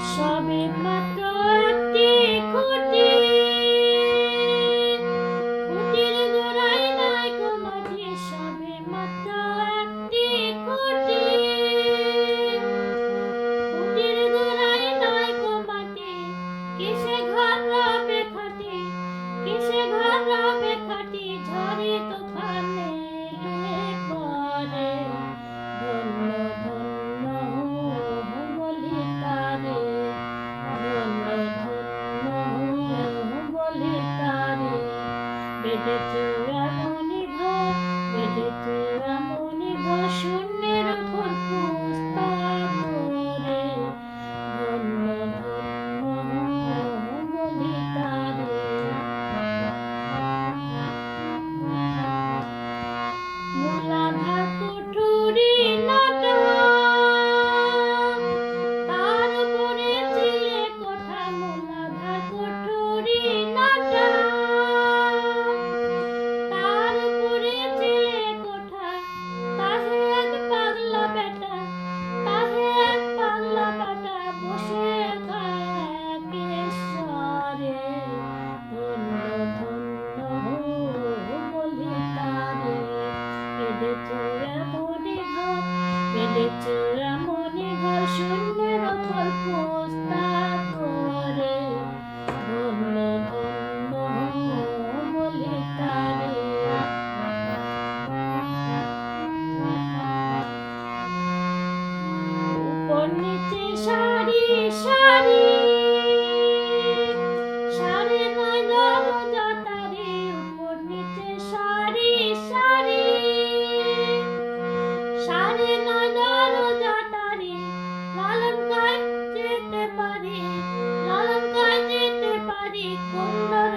সবে মাত্র একটি খুঁটি। খুঁটির গোড়ায় নাই কোনো সবে মাত্র একটি খুঁটি। খুঁটির গোড়ায় নাই কোনো কিসে মেলে চোরা মনে ঘর, মেলে চোরা মনে ঘর, শূন্যের অমর পোস্তা করে। ধন্য ধন্য বলে তারে উপর নিচে সারি সারি কুন্দর